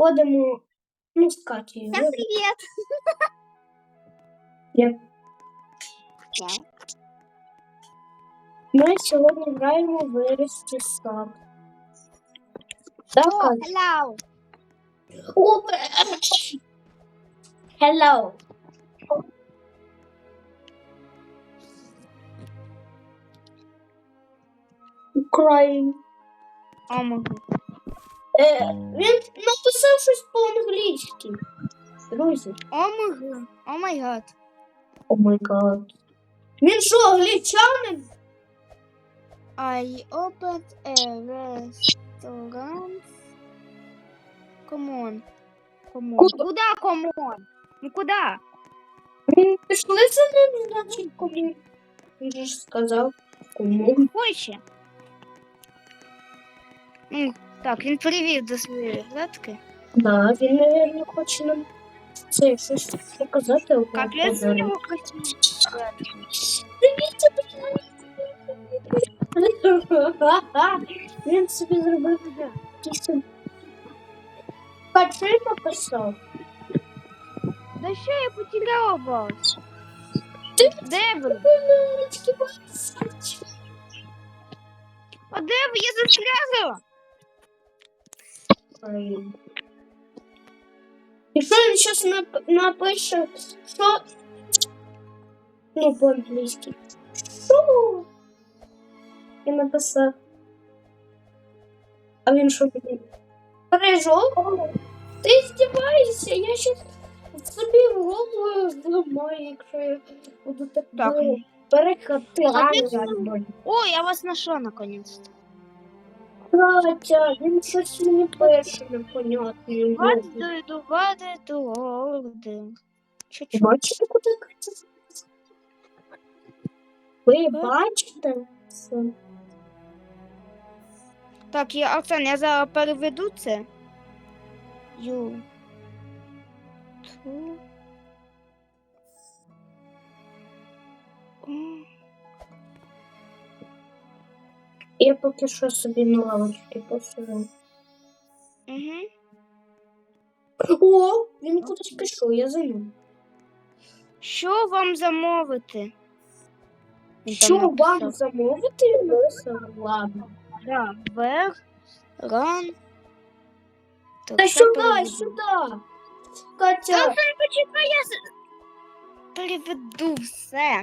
ходимо ну, з Катєю. Всем привет! Я- Ми сьогодні граємо в вирості сад. Так, О, Катя? hello! О, Hello. Україн. Омагу. Е, він написав щось по-англійськи. Друзі. О май гад. О май гад. Він що, англічанин? I opened a restaurant. Come on. Come on. Куда? Куда come on? Ну куда? Пішли за ним, значить, куди. Він же ж сказав, кому. Хоче. Ну, так, він привів до своєї глядки. Да, він, мабуть, хоче нам це щось показати. або Капець у подарувати. нього красиві глядки. Дивіться, Він собі зробив якийсь... Кать, що він написав? Да що я потеряла вас? Ти- Де ви? Невеличкий басочок. А де ви? Я застрягла? Блін. І що він нап... напише, що... Ну, по-англійськи. Що? Я написав. А він що мені? Пережов? Ти здіваєшся, я щас собі в голову зламаю, якщо я буду так Так. довго О, я вас нашла наконец-то. Катя, він щось мені пише непонятне. You do? All of them. Чуть-чуть. Бачите, куди Катя? Ви бачите це? Так, я, Оксан, я зараз переведу це. You. to- Я поки що собі на лавочці посижу. Мгм. О, він кудись пішов, я за ним. Що вам замовити? Він там Що вам написав. замовити? Ладно. Да, вверх, ран. Так, Та що сюди, переведу? сюди. Катя, Оксан, почекай, я з- переведу все.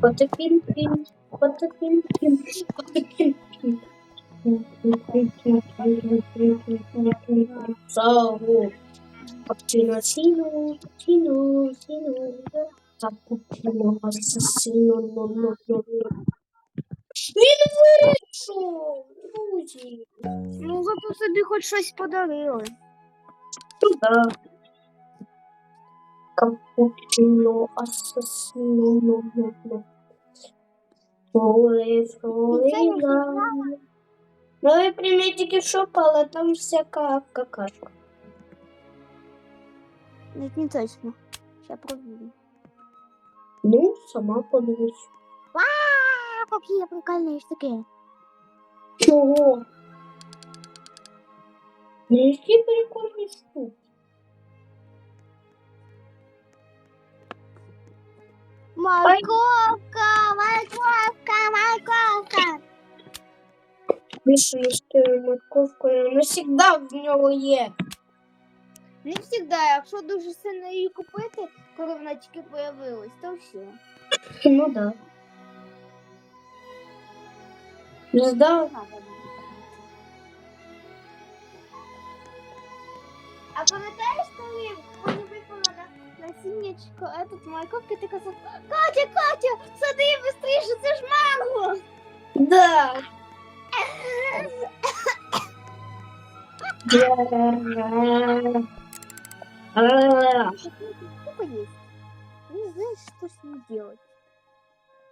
Потапін-пін, потапін-пін, потапін-пін. Саву. Капчино сіно, сіно, сіно. Капчино асасіно, но, но, но, но. Він вийшов, друзі. Ну, зато собі хоч щось подарили. Туда. Капучино, ассасино, ну, ну, ну. Фроли, фроли, да. Нові приметики в шоп, але там всяка какашка. Не, не точно. Сейчас проверю. Ну, сама подивись. А, какие прикольные штуки. Чого? Ну, які прикольні штуки. Морковка, морковка, морковка. Більше їсти морковкою. Навсегда в нього є. Не завжди, якщо дуже сильно її купити, коли вона тільки появилась, то все. Ну да. Звезда А пам'ятаєш, коли мені випало на насіннячко этот морковки, ти казав, Катя, Катя, сади швидше, це ж манго. Да. Сколько есть? Не знаешь, что с ним делать.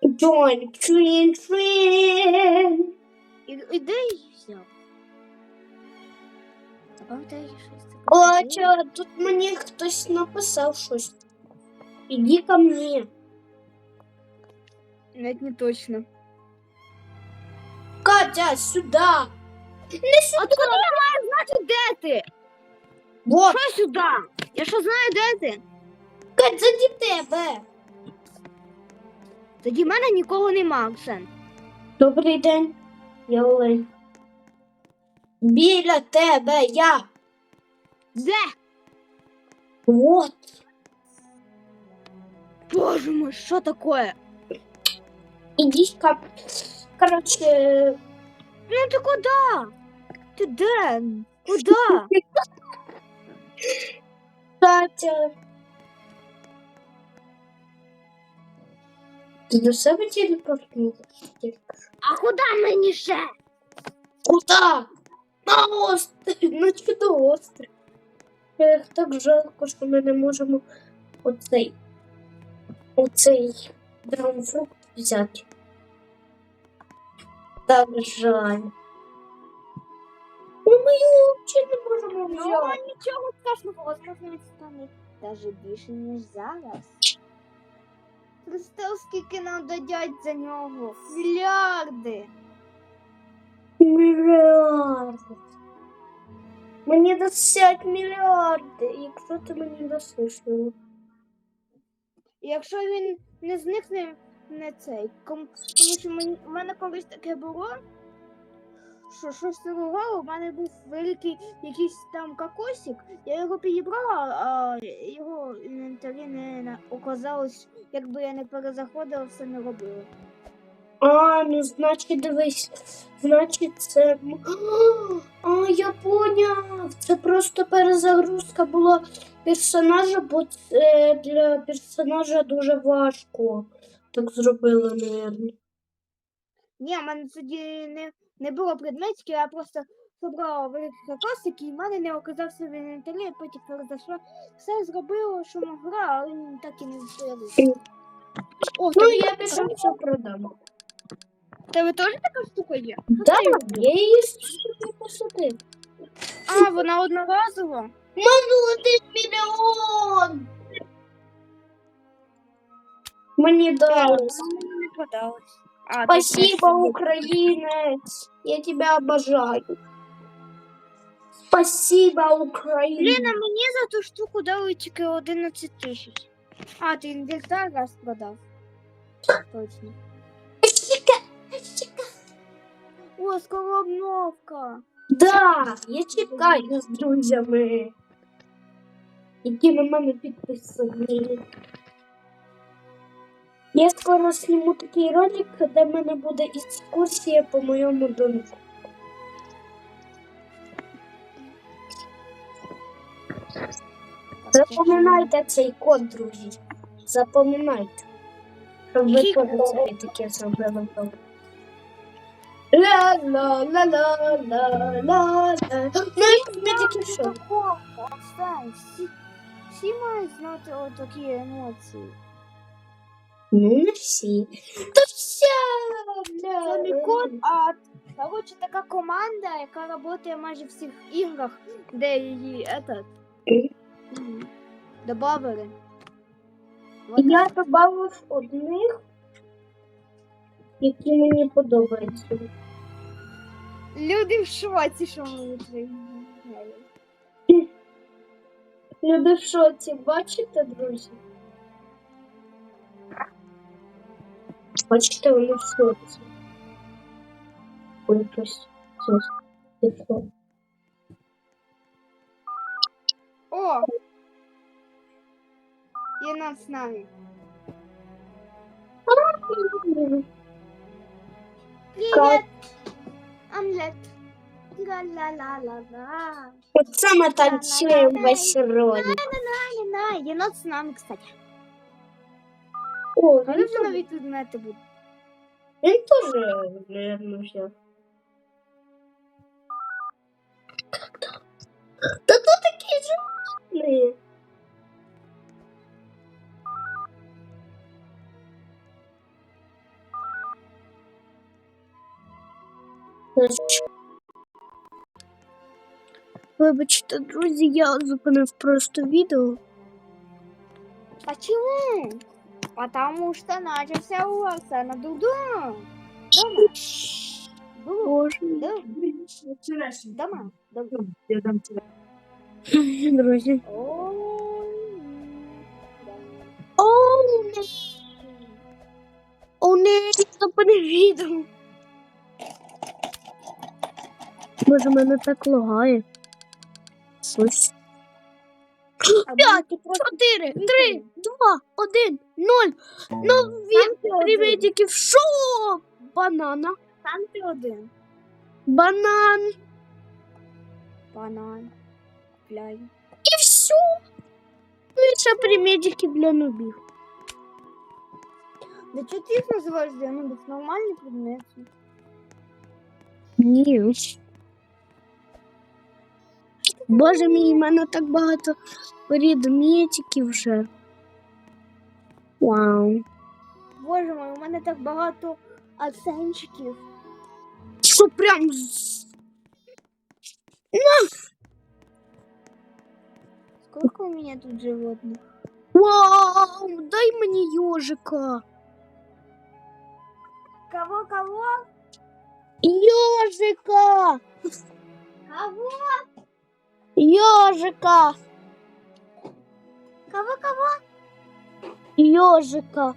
Join train train. І, і де її взяв? Таке? Катя, тут мені хтось написав щось. Іди ко мне. Навіть не точно. Катя, сюда. Откуда я маю знати, де ти? Вот, Що сюди? Я що знаю, де ти? Катя, заді тебе. Тоді в мене нікого нема, Оксан. Добрий день, я Олень. Біля тебе я. Де? Вот. Боже мой, що таке? Іди ко Короче, Ну ти куди? Ти де? Куди? Катя. Ти до себе телепортнулась? А куди мені ще? Куда? На острів, на чудо-острів. Так жалко, що ми не можемо оцей, оцей драунфрукт взяти. Так жаль. Ну, ми його взагалі не можемо Ну, нічого страшного, возможно, він стане навіть більше, ніж зараз. Представ, скільки нам дадять за нього? Мільярди. Мені досять мільярди, якщо ти мені досиш. Якщо він не зникне, не цей. ком- Тому що мені, в мене колись таке було, що щось торгувало, в мене був великий якийсь там кокосик, я його підібрала, а його інвентарі не на- оказалось, якби я не перезаходила, все не робила. А, ну значить, дивись, значить, це. А, я поняв. Це просто перезагрузка була персонажа, бо це для персонажа дуже важко. Так зробили, мабуть. Ні, в мене тоді не, не було предметів, я просто забрала великий кокосик, і в мене не оказався в інвентарі, потім перезайшла. Все зробила, що могла, але так і не. О, Ну, я пішов все продам. В тебе теж така штука є? Да, я її собі посадив. А, вона одноразова. Ману один мільйон. Мені дали. Вона не продалась. А, ти Спасибо, знаєш, що украинец. Я тебя обожаю. Спасибо, Украина. Лена, мені за ту штуку дали тільки 11 тисяч. А, ти інвентар раз продав. Точно. О, скоро обновка. Да, я чекаю з друзями, які на мене підписані. Я скоро зніму такий ролик, де в мене буде екскурсія по моєму домку. Запам'ятайте цей код, друзі. Запам'ятайте. Щоб ви код? таке зробили вдома. Ла-ла-ла-ла-ла-ла-ла. Ну, і тобі таке що? Отстань, всі, всі мають знати отакі емоції. Ну, не всі. Та вся. Це не код, а коротше така команда, яка працює майже в всіх іграх, де її этот, м, добавили. Вот Я так. додав одних, які мені подобаються. Люди в шоці, що ми витворяємо. Люди в шоці, бачите, друзі? Бачите, вони в шоці. Ой, щось. О! Є нам з нами. Привет! Омлет. Ла-ла-ла-ла-ла. Оце ми танцюємо весь ролик. На, єнот з нами, кстати. О, Коли вже нові предмети будуть? Він теж, наверное, взяв. Та то такі животні. Вибачте, друзі, я зупинив просто відео. Почему? Потому что начался у Оксана Дудон. Дома. Боже. Дома. Дома. Друзі. Ой, да. Оу, не. О, не, зупини відео. Боже, мене так лагає. Ось. А П'ять, ти просто Чотири, три, два, один, ноль. Нові Сам ти один. привітиків. Що? Банана. Сам ти один. Банан. Банан. Купляй. І все. Ну і ще примітики для нубів. Да что ты их называешь для ну, это нормальный предмет. Ні. Боже мій, в мене так багато предметиків вже. Вау. Боже мой, у мене так багато оценчиків. Що прям з- Сколько у меня тут животных? Вау, дай мені йожика. Кого, кого? Йожика. Кого? Йожика. Кого, кого? Йожика.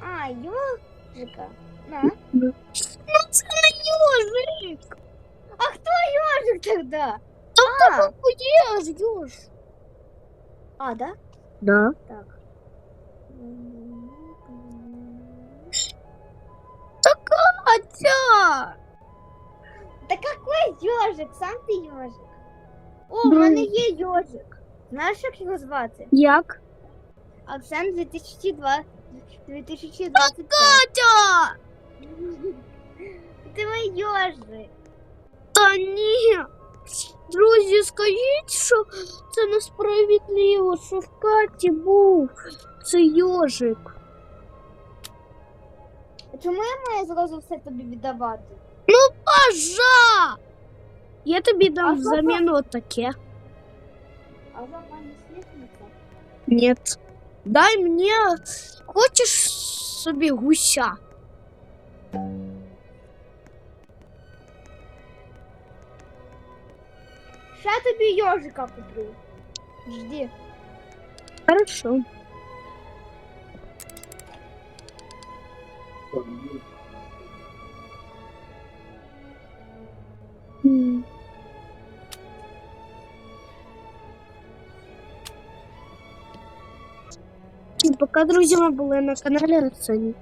А, ежика. На. Ну це не йожик. А кто ежик тогда? Та А, є ж йож. а, да? Да. Так. Катя. Да какой ежик? Сам ты ежик. О, у мене є ежик. Знаєш, як його звати? Як? Оксан 2002 2025. Катя! Ти мій ежик. Та ні. Друзі, скажіть, що це несправедливо, що в Каті був цей йожик. А чому я маю зразу все тобі віддавати? Пажа! Я тобі дам А що взамін отаке. А за вами світниця? Ні. Дай мені. Хочеш собі гуся? Ще тобі йожика куплю. Жди. Хорошо. Пока, друзі, ми були на каналі Арсені.